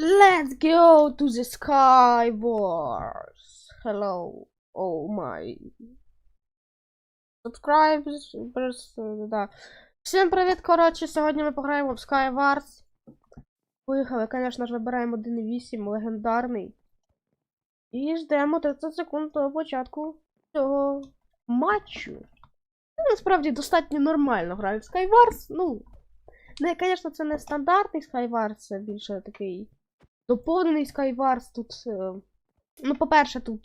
Let's go to the Sky Wars. Hello. Oh my. Subscribers. Да. Всім привіт, коротше, сьогодні ми пограємо в Skywars. Поїхали, звісно ж, вибираємо 1.8, легендарний. І ждемо 30 секунд до початку цього матчу. Ну, Насправді достатньо нормально граю в Skywars. Ну, не, звісно, це не стандартний Skywars, це більше такий доповнений Skywars. Тут. е, Ну, по-перше, тут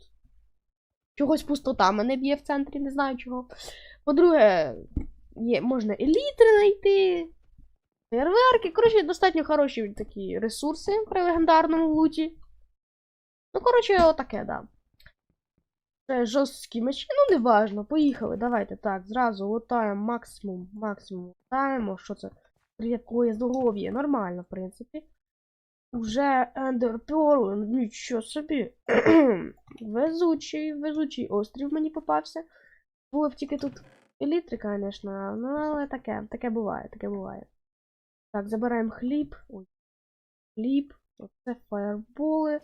чогось пустота мене б'є в центрі, не знаю чого. По-друге, можна елітри знайти. Фейерверки. Коротше, достатньо хороші такі ресурси при легендарному луті. Ну, коротше, отаке, да. Це жорсткі мечі, ну неважно, поїхали, давайте так, зразу лутаємо максимум, максимум лутаємо. Що це? Якої здоров'я, нормально, в принципі. Уже Ендер нічого собі. везучий, везучий острів мені попався. Було б тільки тут елітри, звісно, ну але таке, таке буває, таке буває. Так, забираємо хліб. Ой. Хліб. Оце фаєрболи.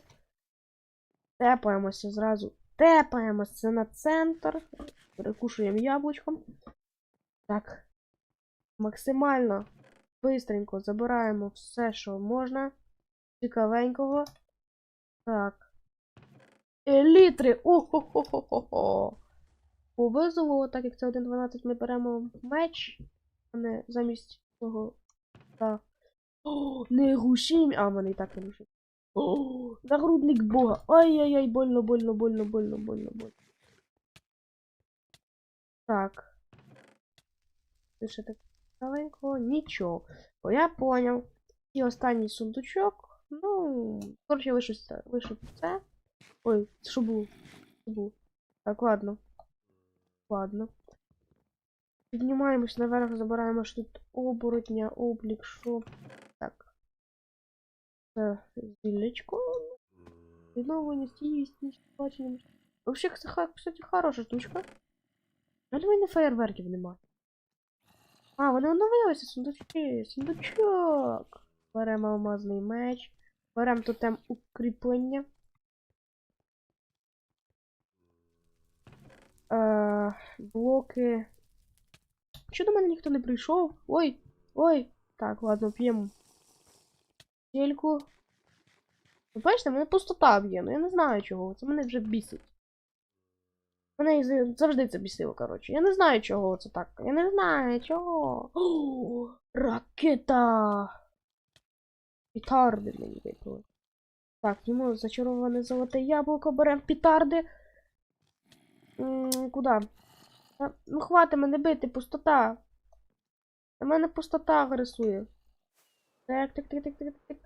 Тепаємося зразу. Тепаємося на центр. Перекушуємо яблучком. Так. Максимально бистренько забираємо все, що можна. Цікавенького. Так. Елітри! О-хо-хо-хо-хо-хо! Повезло, так як це 1.12 ми беремо меч, а не замість цього. Так. О, не рушим! А, мене і так не рушить. О, нагрудник бога. Ай-яй-яй, больно, больно, больно, больно, больно, больно. Так. Це ще так маленького. Нічого. О, я поняв. І останній сундучок. Ну, коротше, лише це. Це. Ой? Що було? Так, ладно. Ладно. Піднімаємось наверх, забираємо ж тут оборотня, облік, що. Так. Це зілечко. Відновлення стійкість, бачення. Вообще, кстати, хороша штучка. Але в мене фейерверків нема. А, вони оновилися, сундучки, сундучок. Беремо алмазний меч. Беремо тотем укріплення. Е, блоки. Що до мене ніхто не прийшов? Ой! Ой! Так, ладно, п'ємо. Тільку. Ви бачите, мене пустота б'є, ну я не знаю чого. Це мене вже бісить. Мене завжди це бісило, коротше. Я не знаю, чого це так. Я не знаю, чого. О, ракета! Пітарди мені випали. Так, йому зачароване золоте яблуко, беремо пітарди. М, Куда? Ну хвати мене бити, пустота. На мене пустота рисує. Так, так, так, так, так, так.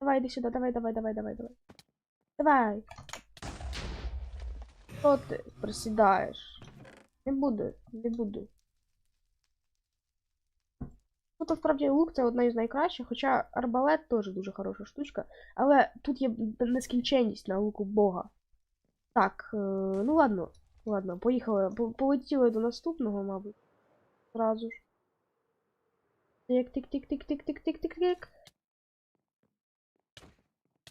Давай, іди сюди, давай, давай, давай, давай, давай. Давай. Що ти присідаєш? Не буду, не буду. Тут насправді лук це одна із найкращих, хоча арбалет теж дуже хороша штучка. Але тут є нескінченність на луку Бога. Так, е, ну ладно, ладно, поїхали. Полетіли до наступного, мабуть. Зразу ж. Тик, тик, тик, тик, тик, тик, тик, тик, тик.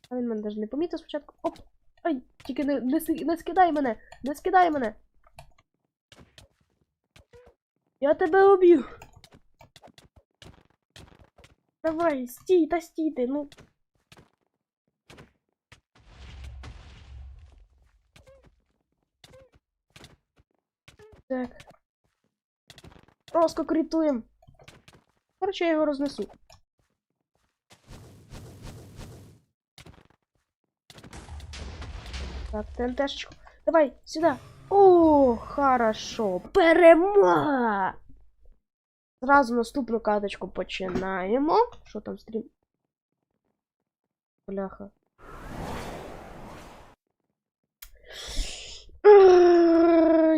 А він мене навіть не помітив спочатку. Оп! Ай! Тільки не, не, не скидай мене! Не скидай мене! Я тебе уб'ю! Давай, стій, та стій ти, ну. Так. Просто критуємо. Короче, я його рознесу. Так, ТНТшечку. Давай, сюда. О, хорошо. Перемога! Зразу наступну каточку починаємо. Що там стрім? Бляха.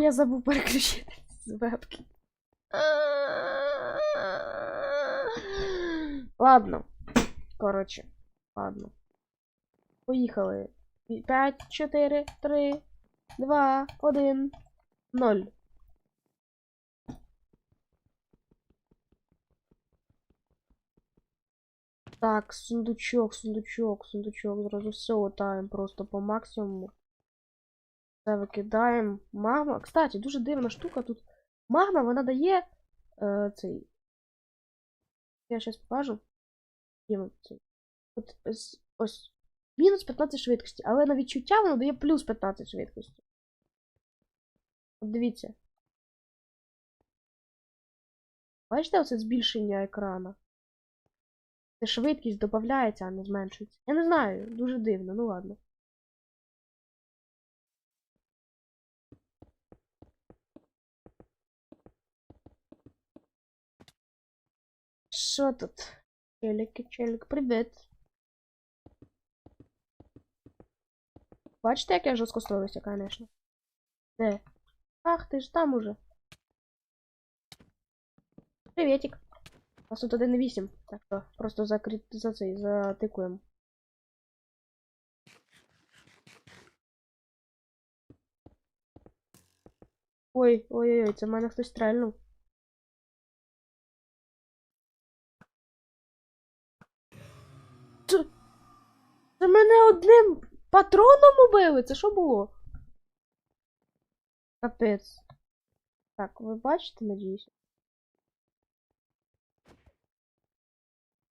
Я забув переключити з вебки. Ладно. Коротше, ладно. Поїхали. 5, 4, 3, 2, 1, 0. Так, сундучок, сундучок, сундучок. Зразу все лутаємо просто по максимуму. Це викидаємо. Магма. Кстати, дуже дивна штука тут. Магма, вона дає е, цей. Я зараз покажу. Цей. От ось, ось. Мінус 15 швидкості, але на відчуття воно дає плюс 15 швидкості. От дивіться. Бачите оце збільшення екрана? Це швидкість додається, а не зменшується. Я не знаю, дуже дивно, ну ладно. Що тут? Челіки, челік, привіт. Бачите, як я жорстко строюся, конечно. Де? Ах, ти ж там уже. Приветик. Нас тут 1.8. Так що просто закрит за цей затикуємо. Ой, ой-ой-ой, це в мене хтось стрельнув. Це, це мене одним патроном убили? Це що було? Капець. Так, ви бачите, надіюсь?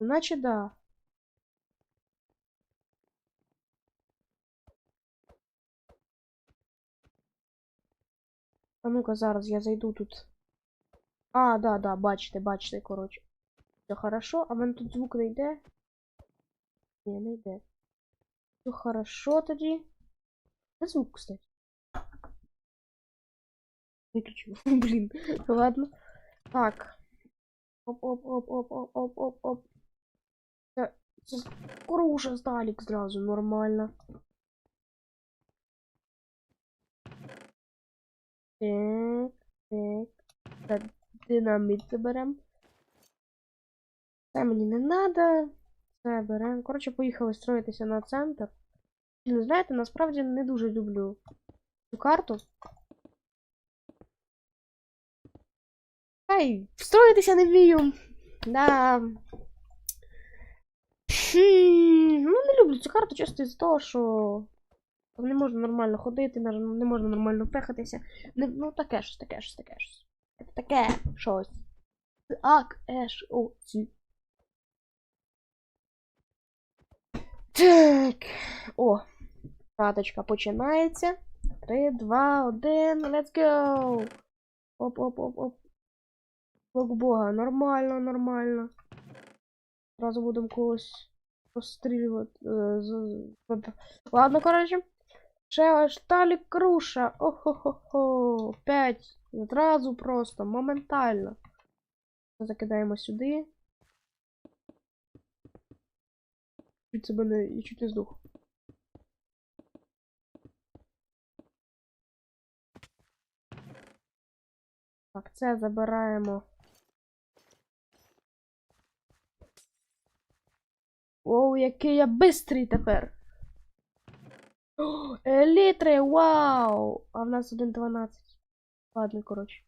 Значить, да. А ну-ка, зараз я зайду тут. А, да, да, бачите, бачите, коротше. Все хорошо, а в мене тут звук не йде. Ні, не йде. Все хорошо тоді. Де звук, кстати? Виключив. Блін. Ладно. Так. Оп-оп-оп-оп-оп-оп-оп-оп. Скоро уже здалік зразу, нормально. Так, так. Так, динаміт заберемо. Це мені не надо. Це беремо. Коротше, поїхали строїтися на центр. Ну, знаєте, насправді не дуже люблю цю карту. Ай, встроїтися не вмію. Да. Хм, ну, не люблю цю карту чисто із того, що не можна нормально ходити, не можна нормально пехатися. Не, ну, таке щось, таке щось, таке щось. Таке щось. Так, еш, о, ці. Так. О, каточка починається. 3, 2, 1, let's go! Оп-оп-оп-оп. Бог Бога, нормально, нормально. Зразу будемо когось пострілювати. з- з- Ладно, коротше. Ще аж далі круша. Охо-хо-хо. П'ять. Зразу просто, моментально. Закидаємо сюди. Чуть себе не і чуть не здух. Так, це забираємо. Оу, який я бистрий тепер. Елітри, вау! А в нас 1.12. Ладно, коротше.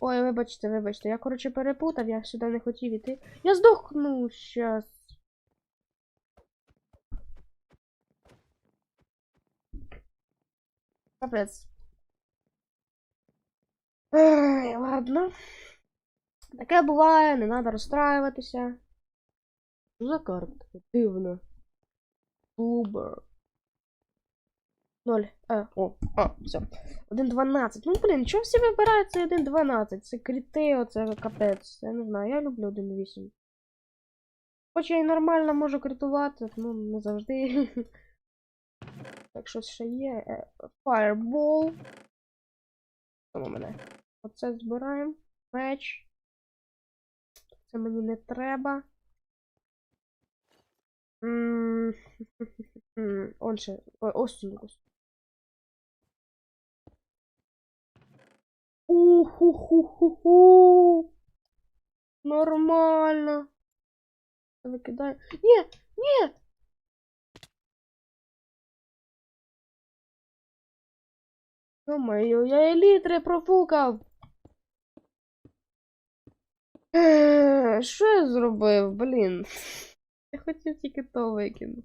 Ой, вибачте, вибачте, я, коротше, перепутав, я сюди не хотів іти. Я здохну щас. Капець. Ай, ладно. Таке буває, не треба розстраюватися. Що за карта така дивна? Убер. Ноль. Е, о, а, все. 1.12. Ну, блін, чого всі вибирають цей 1.12? Це кріти, це капець. Я не знаю, я люблю 1.8. Хоч я і нормально можу критувати, ну не завжди. Так, щось ще є. Е, Fireball. Там у мене. Оце збираємо. Меч. Це мені не треба. Он ще. Ось ось. Уху-ху-ху-ху. Нормально. Викидаю. Ні, ні. Ё-моё, я елітри профукав. Е, Що я зробив, блін? Я хотів тільки то викинути.